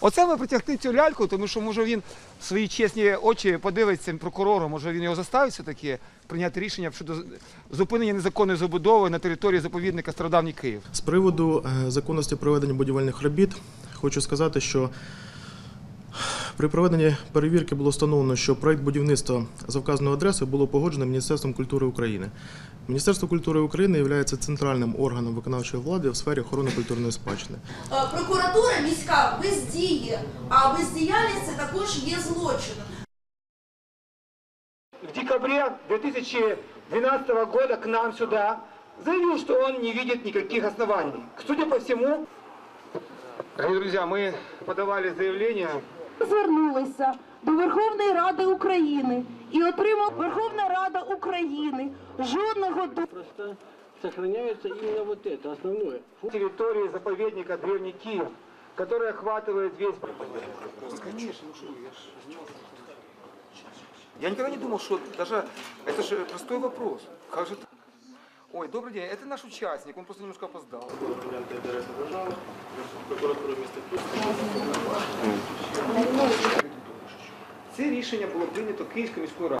Оце ми притягти цю ляльку, тому що може він свої чесні очі подивиться прокурору, може він його заставить все-таки прийняти рішення щодо зупинення незаконної забудови на території заповідника Стародавній Київ. З приводу е, законності проведення будівельних робіт хочу сказати, що при проведенні перевірки було встановлено, що проект будівництва за вказаною адресою було погоджено Міністерством культури України. Міністерство культури України є центральним органом виконавчої влади в сфері охорони культурної спадщини. Е, Прокуратура міська бездіє, а бездіяльність це також є злочином. В декабре 2012 года к нам сюда заявил, что он не видит никаких оснований. Судя по всему, дорогие друзья, мы подавали заявление звернулися до Верховної Ради України і отримав Верховна Рада України жодного до Просто сохраняется именно вот это, основное. Фу- территории заповедника Древний Киев, который охватывает весь... Я никогда не думал, что даже... Это же простой вопрос. Как же так? Ой, добрый день, это наш участник, он просто немножко опоздал. Це рішення було прийнято Київською міською радою.